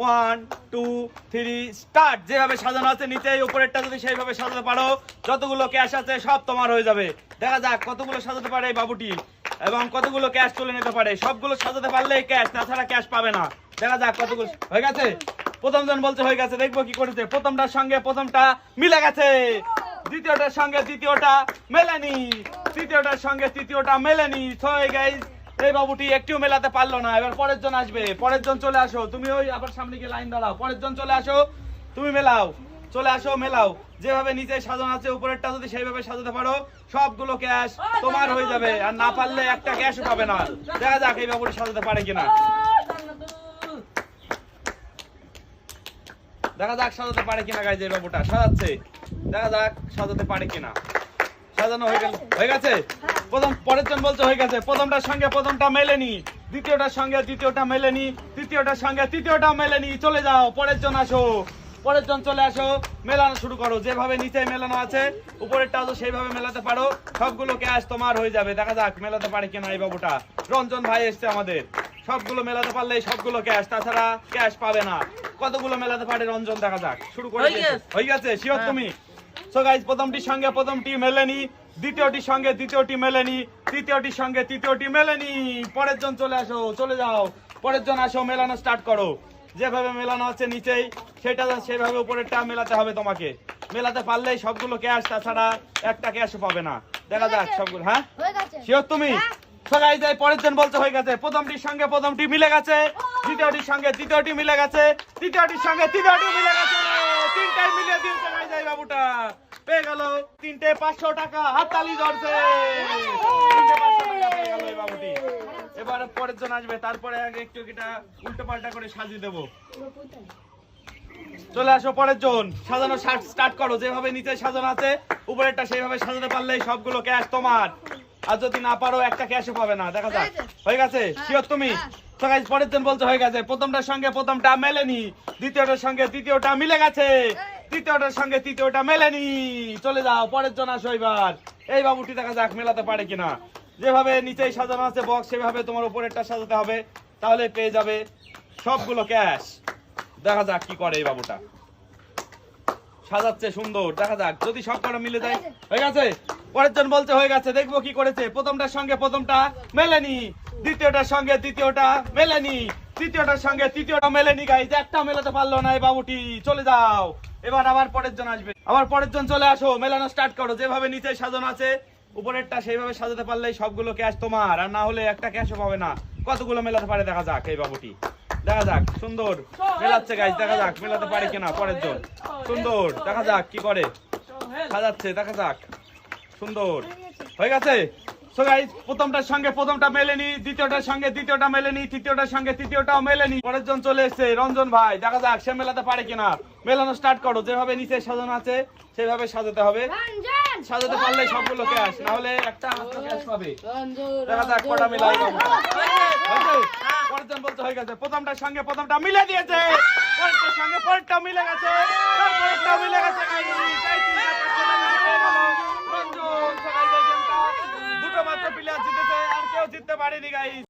One two three start যেভাবে সাজানো আছে নিচে উপরেরটা যদি সেইভাবে সাজাতে পারো, যতগুলো ক্যাশ আছে, সব তোমার হয়ে যাবে। দেখা যাক, কতগুলো সাজাতে পারে এই বাবুটি, এবং কতগুলো ক্যাশ তুলে নিতে পারে। সবগুলো সাজাতে পারলেই ক্যাশ তাছাড়া ক্যাশ পাবে না। দেখা যাক, কতগুলো হয়ে গেছে? প্রথম জন বলছে, হয়ে গেছে, দেখব কি করেছে। প্রথমটার সঙ্গে, প্রথমটা মিলে গেছে। দ্বিতীয়টার সঙ্গে, দ্বিতীয়টা মেলেনি। তৃতীয়টার সঙ্গে, তৃতীয়টা মেলেনি। সো গাইজ এই বাবুটি, একটিও মেলাতে পারল না। এবার পরের জন আসবে। পরের জন চলে আসো। তুমি ওই আবার সামনে গিয়ে লাইন দাঁড়াও। পরের জন চলে আসো। তুমি মেলাও। চলে আসো, মেলাও। যেভাবে নিচে সাজানো আছে, উপরেরটা যদি সেইভাবে সাজাতে পারো, সবগুলো ক্যাশ তোমার হয়ে যাবে। আর না পারলে একটা ক্যাশও পাবে না। দেখা যাক এই বাবুটি সাজাতে পারে কিনা। দেখা যাক সাজাতে পারে কিনা গাইজ এই বাবুটা। সাজাচ্ছে। দেখা যাক সাজাতে পারে কিনা। সাজানো হয়ে গেল। হয়ে গেছে? প্রথম পরের জন বলছে হয়ে গেছে। প্রথমটার সঙ্গে প্রথমটা মেলেনি দ্বিতীয়টার সঙ্গে দ্বিতীয়টা মেলেনি তৃতীয়টার সঙ্গে তৃতীয়টা মেলেনি। চলে যাও পরের জন আসো। পরের জন চলে আসো মেলানো শুরু করো। যেভাবে নিচে মেলানো আছে উপরেরটাও তো সেইভাবে মেলাতে পারো। সবগুলো ক্যাশ তোমার হয়ে যাবে। দেখা যাক মেলাতে পারে কিনা এই বাবুটা। রঞ্জন ভাই এসছে আমাদের। সবগুলো মেলাতে পারলে সবগুলো ক্যাশ তাছাড়া ক্যাশ পাবে না। কতগুলো মেলাতে পারে রঞ্জন দেখা যাক। শুরু করে হয়ে গেছে। শিওর হ্যাঁ। তুমি? সো গাইজ প্রথমটির সঙ্গে প্রথমটি মেলেনি। দ্বিতীয়টির সঙ্গে দ্বিতীয়টি মেলেনি তৃতীয়টির সঙ্গে তৃতীয়টি মেলেনি। পরের জন চলে আসো চলে যাও। পরের জন আসো মেলানো স্টার্ট করো। যেভাবে মেলানো আছে নিচেই সেটা সেভাবে উপরেরটা মেলাতে হবে তোমাকে। মেলাতে পারলেই সবগুলো ক্যাশ তাছাড়া একটা ক্যাশও পাবে না। দেখা যাক সবগুলো হ্যাঁ? হয়ে গেছে। শিওর তুমি? হ্যাঁ। সবাই যাই পরের জন বলতে হয়ে গেছে। প্রথমটির সঙ্গে প্রথমটি মিলে গেছে দ্বিতীয়টির সঙ্গে তৃতীয়টি মিলে গেছে তৃতীয়টির সঙ্গে তৃতীয়টি মিলে গেছে। তিনটাই মিলে দিয়েছে বাবুটা। পেয়ে গেল তিনটে পাঁচশো টাকা ধরছে। এবার পরের জন আসবে, তারপরে আগে একটু এটা উল্টো পাল্টা করে সাজিয়ে দেবো। চলে আসো পরের জন, সাজানো স্টার্ট করো, যেভাবে নিচে সাজানো আছে, উপরেরটা সেইভাবে সাজাতে পারলেই সবগুলো ক্যাশ তোমার। আর যদি না পারো, একটা ক্যাশও পাবে না, দেখা যাক। হয়ে গেছে? শিওর তুমি? পরের জন বলতে হয়ে গেছে, প্রথমটার সঙ্গে প্রথমটা মেলেনি, দ্বিতীয়টার সঙ্গে দ্বিতীয়টা মিলে গেছে। তৃতীয়টার সঙ্গে তৃতীয়টা মেলেনি। চলে যাও, পরের জন আসো এবার। এই বাবুটি দেখা যাক মেলাতে পারে কিনা। যেভাবে নিচেই সাজানো আছে বক্স সেভাবে তোমার উপরেরটা সাজাতে হবে। তাহলে পেয়ে যাবে সবগুলো ক্যাশ দেখা যাক কি করে এই বাবুটা। সাজাচ্ছে সুন্দর, দেখা যাক। যদি সব কটা মিলে যায়, হয়ে গেছে? পরের জন বলতে হয়ে গেছে। দেখব কি করেছে। প্রথমটার সঙ্গে প্রথমটা মেলেনি। দ্বিতীয়টার সঙ্গে দ্বিতীয়টা মেলেনি। তৃতীয়টার সঙ্গে তৃতীয়টা মেলেনি গাইজ একটা মেলাতে পারল না এই বাবুটি। চলে যাও। এবার আবার পরের জন আসবে। আবার পরের জন চলে আসো। মেলানো স্টার্ট করো। যেভাবে নিচে সাজানো আছে, উপরেরটা সেইভাবে সাজাতে পারলেই সবগুলো ক্যাশ তোমার। আর না হলে একটা ক্যাশও পাবে না। কতগুলো মেলাতে পারে দেখা যাক এই বাবুটি। দেখা যাক। সুন্দর। মেলাচ্ছে গাইজ দেখা যাক মেলাতে পারে কিনা পরের জন সুন্দর। দেখা যাক কি করে। সাজাচ্ছে, দেখা যাক। সুন্দর। হয়ে গেছে? সো গাইজ প্রথমটার সঙ্গে প্রথমটা মেলেনি দ্বিতীয়টার সঙ্গে দ্বিতীয়টা মেলেনি তৃতীয়টার সঙ্গে তৃতীয়টাও মেলেনি। পরের জন চলে এসেছে রঞ্জন ভাই দেখা যাক সে মেলাতে পারে কিনা। মেলানো স্টার্ট করো যেভাবে নিচে সাজানো আছে সেভাবে সাজাতে হবে। সাজাতে পারলে সবগুলো ক্যাশ না হলে একটা ক্যাশ পাবে। দেখা যাক কটা মিলাই হয়েছে? পরেরজন বলতে হয়ে গেছে। প্রথমটার সঙ্গে প্রথমটা মিলে দিয়েছে। পরেরটার সঙ্গে পরেরটা মিলে গেছে। পরেরটা মিলে গেছে গাইস